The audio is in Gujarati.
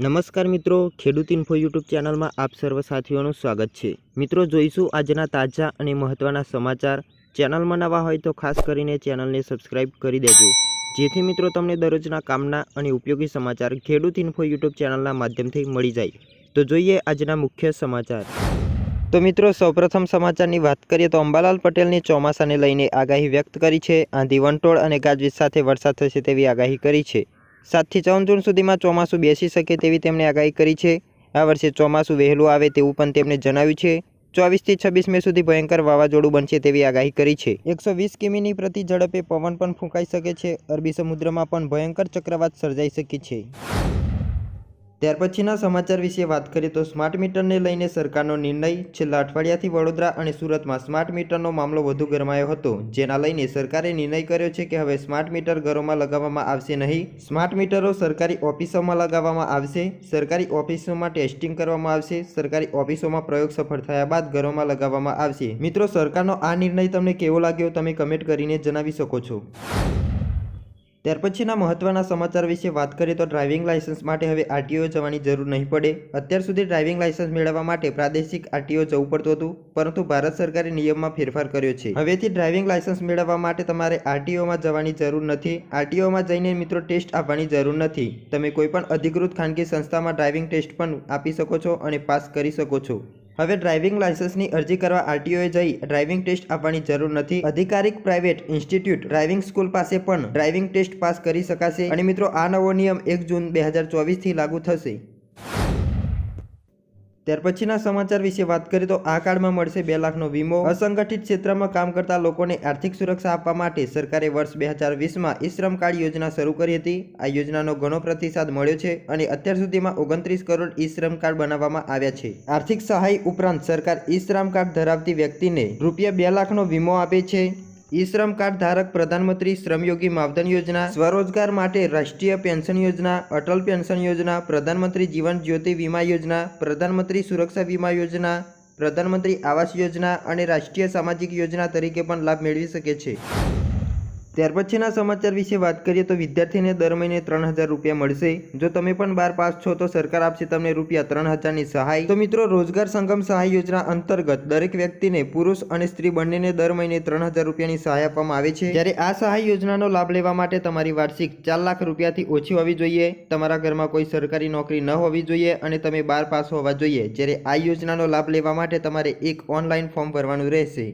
નમસ્કાર મિત્રો, ખેડૂત ઇન્ફો યુટ્યુબ ચેનલમાં આપ સર્વ સાથીઓનું સ્વાગત છે. મિત્રો, જોઈશું આજના તાજા અને મહત્ત્વના સમાચાર. ચેનલમાં નવા હોય તો ખાસ કરીને ચેનલને સબસ્ક્રાઇબ કરી દેજો. જેથી મિત્રો તમને દરરોજના કામના અને ઉપયોગી સમાચાર ખેડૂત ઇન્ફો યુટ્યુબ ચેનલના માધ્યમથી મળી જાય. તો જોઈએ આજના મુખ્ય સમાચાર. તો મિત્રો, સૌપ્રથમ સમાચારની વાત કરીએ તો અંબાલાલ પટેલની ચોમાસાને લઈને આગાહી વ્યક્ત કરી છે. આંધી વંટોળ અને ગાજવીજ સાથે વરસાદ થશે તેવી આગાહી કરી છે. સાતથી ચૌદ જૂન સુધીમાં ચોમાસું બેસી શકે તેવી તેમણે આગાહી કરી છે. આ વર્ષે ચોમાસું વહેલું આવે તેવું પણ તેમણે જણાવ્યું છે. ચોવીસથી છવ્વીસ મે સુધી ભયંકર વાવાઝોડું બનશે તેવી આગાહી કરી છે. એકસો વીસ કિમીની પ્રતિ ઝડપે પવન પણ ફૂંકાઈ શકે છે. અરબી સમુદ્રમાં પણ ભયંકર ચક્રવાત સર્જાઈ શકે છે. ત્યાર પછીના સમાચાર વિશે વાત કરીએ તો સ્માર્ટ મીટરને લઈને સરકારનો નિર્ણય છેલ્લા અઠવાડિયાથી વડોદરા અને સુરતમાં સ્માર્ટ મીટરનો મામલો વધુ ગરમાયો હતો, જેના લઈને સરકારે નિર્ણય કર્યો છે કે હવે સ્માર્ટ મીટર ઘરોમાં લગાવવામાં આવશે નહીં. સ્માર્ટ મીટરો સરકારી ઓફિસોમાં લગાવવામાં આવશે, સરકારી ઓફિસોમાં ટેસ્ટિંગ કરવામાં આવશે, સરકારી ઓફિસોમાં પ્રયોગ સફળ થયા બાદ ઘરોમાં લગાવવામાં આવશે. મિત્રો, સરકારનો આ નિર્ણય તમને કેવો લાગ્યો? તમે કમેન્ટ કરીને જણાવી શકો છો. ત્યાર પછીના મહત્ત્વના સમાચાર વિશે વાત કરીએ તો ડ્રાઇવિંગ લાઇસન્સ માટે હવે આરટીઓ જવાની જરૂર નહીં પડે. અત્યાર સુધી ડ્રાઇવિંગ લાઇસન્સ મેળવવા માટે પ્રાદેશિક આરટીઓ જવું પડતું હતું, પરંતુ ભારત સરકારે નિયમમાં ફેરફાર કર્યો છે. હવેથી ડ્રાઇવિંગ લાઇસન્સ મેળવવા માટે તમારે આરટીઓમાં જવાની જરૂર નથી. આરટીઓમાં જઈને મિત્રો ટેસ્ટ આપવાની જરૂર નથી. તમે કોઈપણ અધિકૃત ખાનગી સંસ્થામાં ડ્રાઇવિંગ ટેસ્ટ પણ આપી શકો છો અને પાસ કરી શકો છો. હવે ડ્રાઇવિંગ લાયસન્સની અરજી કરવા આરટીઓએ જઈ ડ્રાઇવિંગ ટેસ્ટ આપવાની જરૂર નથી. અધિકારિક પ્રાઇવેટ ઇન્સ્ટિટ્યૂટ ડ્રાઇવિંગ સ્કૂલ પાસે પણ ડ્રાઇવિંગ ટેસ્ટ પાસ કરી શકાશે. અને મિત્રો, આ નવો નિયમ એક જૂન બે હજાર ચોવીસથી લાગુ થશે. ત્યાર પછીના સમાચાર વિશે વાત કરીએ તો આ કાર્ડમાં મળશે બે લાખનો વીમો. અસંગઠિત ક્ષેત્રમાં કામ કરતા લોકોને આર્થિક સુરક્ષા આપવા માટે સરકારે વર્ષ બે હજાર વીસમાં ઈ શ્રમ કાર્ડ યોજના શરૂ કરી હતી. આ યોજનાનો ઘણો પ્રતિસાદ મળ્યો છે અને અત્યાર સુધીમાં ઓગણત્રીસ કરોડ ઈ શ્રમ કાર્ડ બનાવવામાં આવ્યા છે. આર્થિક સહાય ઉપરાંત સરકાર ઈ શ્રમ કાર્ડ ધરાવતી વ્યક્તિને રૂપિયા બે લાખનો વીમો આપે છે. ઈ શ્રમ કાર્ડ ધારક પ્રધાનમંત્રી શ્રમયોગી માવધન યોજના, સ્વરોજગાર માટે રાષ્ટ્રીય પેન્શન યોજના, અટલ પેન્શન યોજના, પ્રધાનમંત્રી જીવન જ્યોતિ વીમા યોજના, પ્રધાનમંત્રી સુરક્ષા વીમા યોજના, પ્રધાનમંત્રી આવાસ યોજના અને રાષ્ટ્રીય સામાજિક યોજના તરીકે પણ લાભ મેળવી શકે છે. ત્યાર પછીના સમાચાર વિશે વાત કરીએ તો વિદ્યાર્થીને દર મહિને ત્રણ હજાર રૂપિયા મળશે. જો તમે પણ બાર પાસ છો તો સરકાર આપશે તમને રૂપિયા ત્રણ હજારની સહાય. તો મિત્રો, રોજગાર સંગમ સહાય યોજના અંતર્ગત દરેક વ્યક્તિને પુરુષ અને સ્ત્રી બંનેને દર મહિને ત્રણ હજાર રૂપિયાની સહાય આપવામાં આવે છે. જ્યારે આ સહાય યોજનાનો લાભ લેવા માટે તમારી વાર્ષિક ચાર લાખ રૂપિયાથી ઓછી હોવી જોઈએ. તમારા ઘરમાં કોઈ સરકારી નોકરી ન હોવી જોઈએ અને તમે બાર પાસ હોવા જોઈએ. જ્યારે આ યોજનાનો લાભ લેવા માટે તમારે એક ઓનલાઈન ફોર્મ ભરવાનું રહેશે.